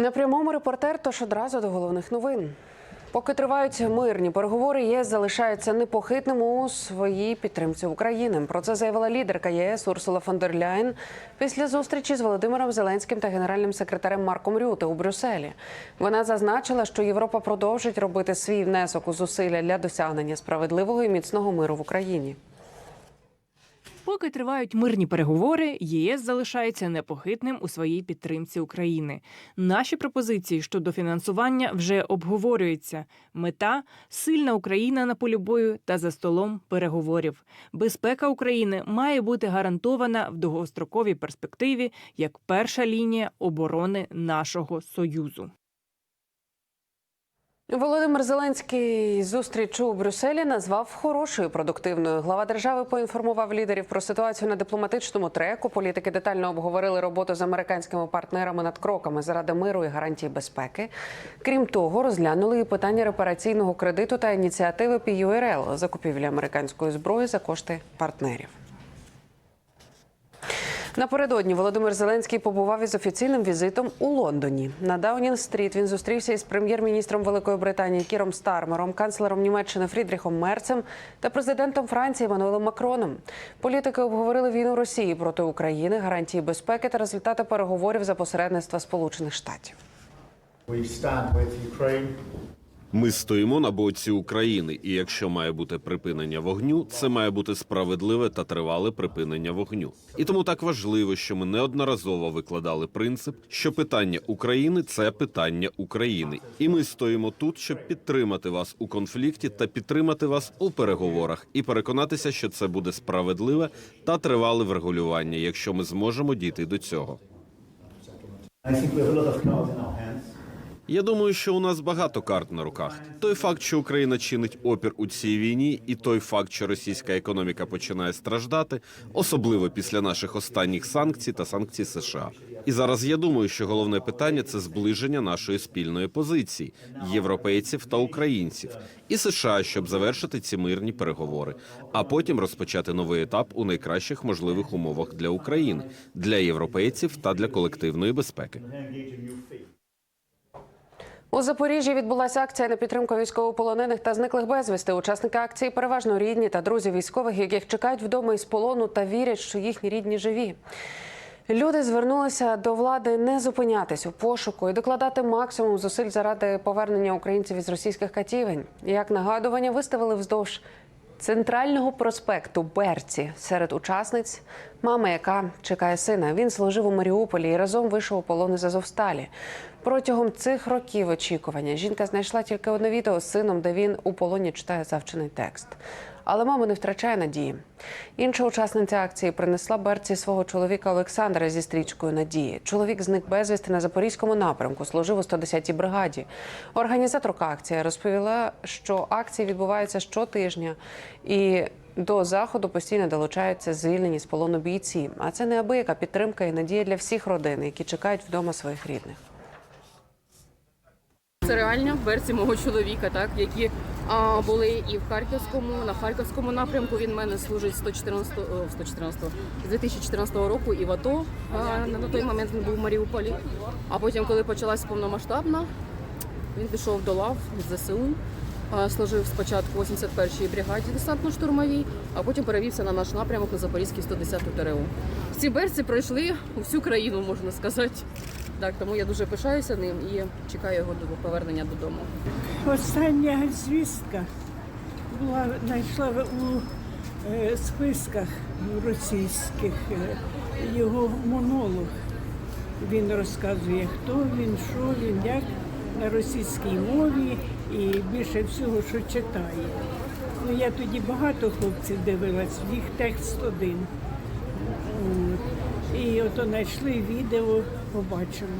На прямому репортер, тож одразу до головних новин. Поки тривають мирні переговори, ЄС залишається непохитним у своїй підтримці України. Про це заявила лідерка ЄС Урсула фон дер Ляєн після зустрічі з Володимиром Зеленським та генеральним секретарем Марком Рюте у Брюсселі. Вона зазначила, що Європа продовжить робити свій внесок у зусилля для досягнення справедливого і міцного миру в Україні. Поки тривають мирні переговори, єС залишається непохитним у своїй підтримці України. Наші пропозиції щодо фінансування вже обговорюються. Мета сильна Україна на полі бою та за столом переговорів. Безпека України має бути гарантована в довгостроковій перспективі як перша лінія оборони нашого союзу. Володимир Зеленський зустріч у Брюсселі назвав хорошою продуктивною. Глава держави поінформував лідерів про ситуацію на дипломатичному треку. Політики детально обговорили роботу з американськими партнерами над кроками заради миру і гарантії безпеки. Крім того, розглянули і питання репараційного кредиту та ініціативи PURL – закупівлі американської зброї за кошти партнерів. Напередодні Володимир Зеленський побував із офіційним візитом у Лондоні. На Даунінг-стріт він зустрівся із прем'єр-міністром Великої Британії Кіром Стармером, канцлером Німеччини Фрідріхом Мерцем та президентом Франції Еммануелем Макроном. Політики обговорили війну Росії проти України, гарантії безпеки та результати переговорів за посередництва Сполучених Штатів. Ми стоїмо на боці України, і якщо має бути припинення вогню, це має бути справедливе та тривале припинення вогню. І тому так важливо, що ми неодноразово викладали принцип, що питання України це питання України, і ми стоїмо тут, щоб підтримати вас у конфлікті та підтримати вас у переговорах, і переконатися, що це буде справедливе та тривале врегулювання, якщо ми зможемо дійти до цього. I think we have a lot of cards in our hands. Я думаю, що у нас багато карт на руках. Той факт, що Україна чинить опір у цій війні, і той факт, що російська економіка починає страждати, особливо після наших останніх санкцій та санкцій США. І зараз я думаю, що головне питання це зближення нашої спільної позиції європейців та українців і США, щоб завершити ці мирні переговори, а потім розпочати новий етап у найкращих можливих умовах для України, для європейців та для колективної безпеки. У Запоріжжі відбулася акція на підтримку військовополонених та зниклих безвісти. Учасники акції переважно рідні та друзі військових, яких чекають вдома із полону та вірять, що їхні рідні живі. Люди звернулися до влади не зупинятись у пошуку і докладати максимум зусиль заради повернення українців із російських катівень. Як нагадування виставили вздовж центрального проспекту Берці серед учасниць мама, яка чекає сина. Він служив у Маріуполі і разом вийшов у полон із Азовсталі. Протягом цих років очікування жінка знайшла тільки одне відео з сином, де він у полоні читає завчений текст. Але мама не втрачає надії. Інша учасниця акції принесла берці свого чоловіка Олександра зі стрічкою надії. Чоловік зник безвісти на запорізькому напрямку, служив у 110-й бригаді. Організаторка акції розповіла, що акції відбуваються щотижня і. До заходу постійно долучаються звільнені з полону бійці. А це неабияка підтримка і надія для всіх родин, які чекають вдома своїх рідних. Це реальні версії мого чоловіка, так які були і в Харківському, на Харківському напрямку. Він в мене служить з 114, о, 114 з 2014 року і в АТО. А, на той момент він був в Маріуполі. А потім, коли почалась повномасштабна, він пішов до лав ЗСУ. Служив спочатку в 81-й бригаді десантно-штурмовій, а потім перевівся на наш напрямок на Запорізький 110 ТРО. Ці берці пройшли у всю країну, можна сказати. Так, тому я дуже пишаюся ним і чекаю його до повернення додому. Остання звістка була знайшла у е, списках російських е, його монолог. Він розказує, хто він, що він, як на російській мові і більше всього, що читає. Ну, я тоді багато хлопців дивилась, їх текст один. І ото знайшли відео, побачили.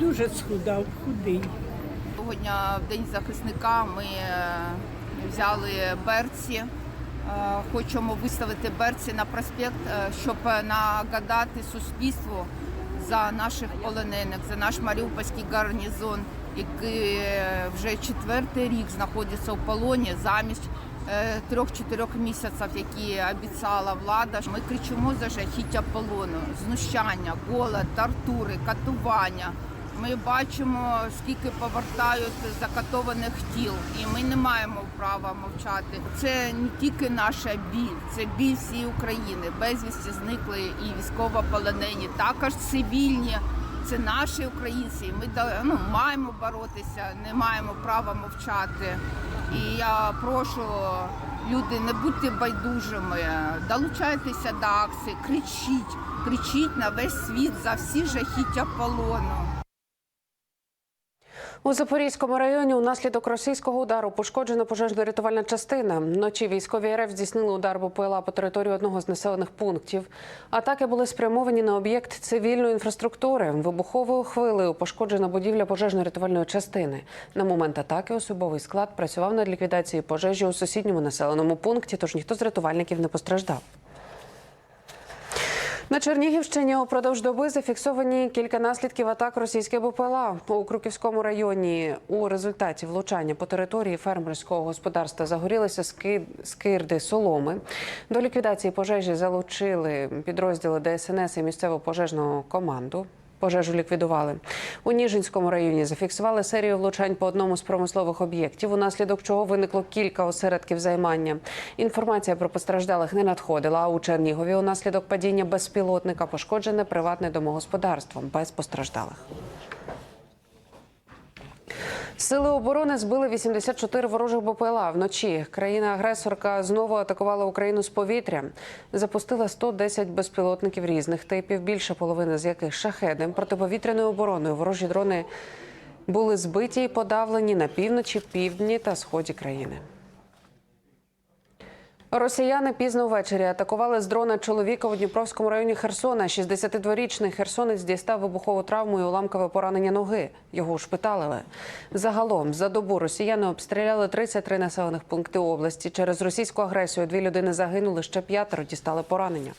Дуже схудав, худий. Сьогодні в День захисника ми е, взяли берці. Е, Хочемо виставити берці на проспект, е, щоб нагадати суспільству за наших полонених, за наш маріупольський гарнізон, який вже четвертий рік знаходиться у полоні замість трьох-чотирьох місяців, які обіцяла влада. Ми кричимо за жахіття полону, знущання, голод, тортури, катування. Ми бачимо, скільки повертають закатованих тіл, і ми не маємо права мовчати. Це не тільки наша біль, це біль всієї України. Безвісті зникли і військовополонені, також цивільні. Це наші українці. Ми ну, маємо боротися, не маємо права мовчати. І я прошу люди, не будьте байдужими, долучайтеся до акції, кричіть, кричіть на весь світ за всі жахіття полону. У Запорізькому районі унаслідок російського удару пошкоджена пожежно-рятувальна частина. Вночі військові РФ здійснили удар БПЛА по території одного з населених пунктів. Атаки були спрямовані на об'єкт цивільної інфраструктури. Вибуховою хвилею пошкоджена будівля пожежно-рятувальної частини. На момент атаки особовий склад працював над ліквідацією пожежі у сусідньому населеному пункті, тож ніхто з рятувальників не постраждав. На Чернігівщині упродовж доби зафіксовані кілька наслідків атак російських БПЛА у Круківському районі. У результаті влучання по території фермерського господарства загорілися ски- скирди соломи. До ліквідації пожежі залучили підрозділи ДСНС і місцеву пожежну команду. Пожежу ліквідували у Ніжинському районі. Зафіксували серію влучань по одному з промислових об'єктів, унаслідок чого виникло кілька осередків займання. Інформація про постраждалих не надходила. А у Чернігові унаслідок падіння безпілотника пошкоджене приватне домогосподарство без постраждалих. Сили оборони збили 84 ворожих БПЛА вночі. Країна-агресорка знову атакувала Україну з повітря. Запустила 110 безпілотників різних типів, більше половини з яких шахедом протиповітряною обороною. Ворожі дрони були збиті і подавлені на півночі, півдні та сході країни. Росіяни пізно ввечері атакували з дрона чоловіка у Дніпровському районі Херсона. 62-річний херсонець дістав вибухову травму і уламкове поранення ноги. Його ушпиталили. Загалом за добу росіяни обстріляли 33 населених пункти області. Через російську агресію дві людини загинули, ще п'ятеро дістали поранення.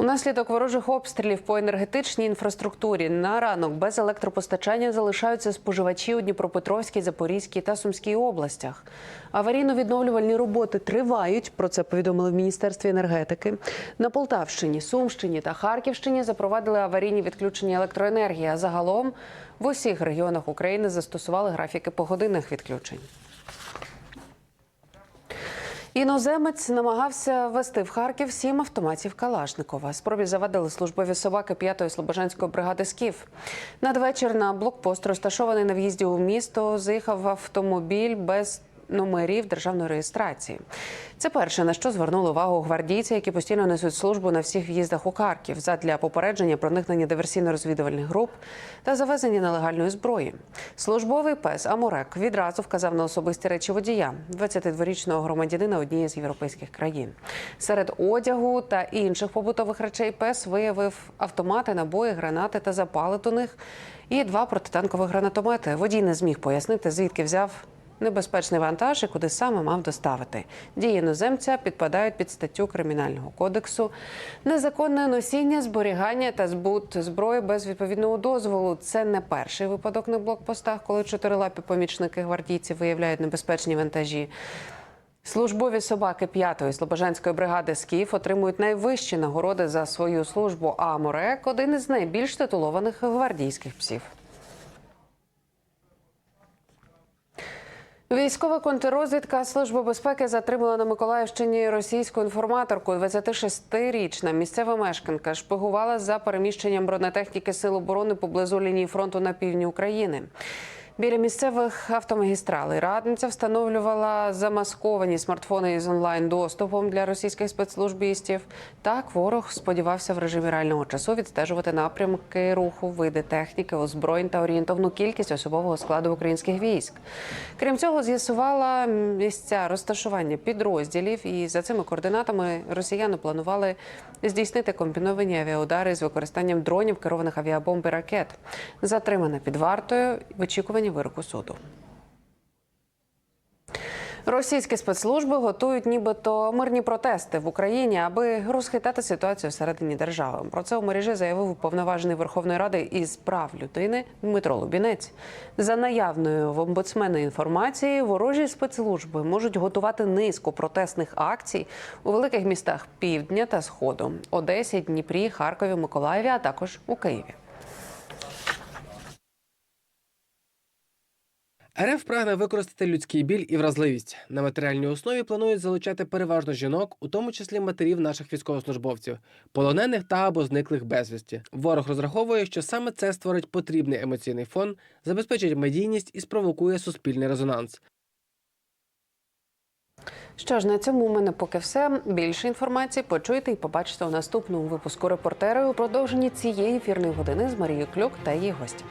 Унаслідок ворожих обстрілів по енергетичній інфраструктурі на ранок без електропостачання залишаються споживачі у Дніпропетровській, Запорізькій та Сумській областях. Аварійно-відновлювальні роботи тривають. Про це повідомили в міністерстві енергетики. На Полтавщині, Сумщині та Харківщині запровадили аварійні відключення електроенергії. А загалом в усіх регіонах України застосували графіки погодинних відключень. Іноземець намагався ввести в Харків сім автоматів Калашникова. Спробі завадили службові собаки 5-ї слобожанської бригади СКІФ. Надвечір на блокпост, розташований на в'їзді у місто, заїхав автомобіль без номерів державної реєстрації. Це перше на що звернули увагу гвардійці, які постійно несуть службу на всіх в'їздах у Харків задля попередження проникнення диверсійно-розвідувальних груп та завезення нелегальної зброї. Службовий пес Амурек відразу вказав на особисті речі водія 22-річного громадянина однієї з європейських країн. Серед одягу та інших побутових речей пес виявив автомати, набої, гранати та запали до них і два протитанкових гранатомети. Водій не зміг пояснити, звідки взяв небезпечний вантаж і куди саме мав доставити. Дії іноземця підпадають під статтю кримінального кодексу. Незаконне носіння, зберігання та збут зброї без відповідного дозволу. Це не перший випадок на блокпостах, коли чотирилапі помічники гвардійців виявляють небезпечні вантажі. Службові собаки 5-ї Слобожанської бригади «Скіф» отримують найвищі нагороди за свою службу. А Морек – один із найбільш титулованих гвардійських псів. Військова контррозвідка Служби безпеки затримала на Миколаївщині російську інформаторку. 26-річна місцева мешканка шпигувала за переміщенням бронетехніки Сил оборони поблизу лінії фронту на півдні України. Біля місцевих автомагістралей радниця встановлювала замасковані смартфони із онлайн-доступом для російських спецслужбістів. Так ворог сподівався в режимі реального часу відстежувати напрямки руху, види техніки, озброєнь та орієнтовну кількість особового складу українських військ. Крім цього, з'ясувала місця розташування підрозділів, і за цими координатами росіяни планували здійснити комбіновані авіаудари з використанням дронів, керованих авіабомб і ракет. Затримана під вартою в очікуванні вироку суду. Російські спецслужби готують нібито мирні протести в Україні, аби розхитати ситуацію всередині держави. Про це у мережі заявив уповноважений Верховної Ради із прав людини Дмитро Лубінець. За наявною в омбудсмена інформації, ворожі спецслужби можуть готувати низку протестних акцій у великих містах півдня та сходу Одесі, Дніпрі, Харкові, Миколаєві, а також у Києві. РФ прагне використати людський біль і вразливість. На матеріальній основі планують залучати переважно жінок, у тому числі матерів наших військовослужбовців, полонених та або зниклих безвісті. Ворог розраховує, що саме це створить потрібний емоційний фон, забезпечить медійність і спровокує суспільний резонанс. Що ж, на цьому у мене поки все. Більше інформації почуєте і побачите у наступному випуску репортери у продовженні цієї ефірної години з Марією Клюк та її гостями.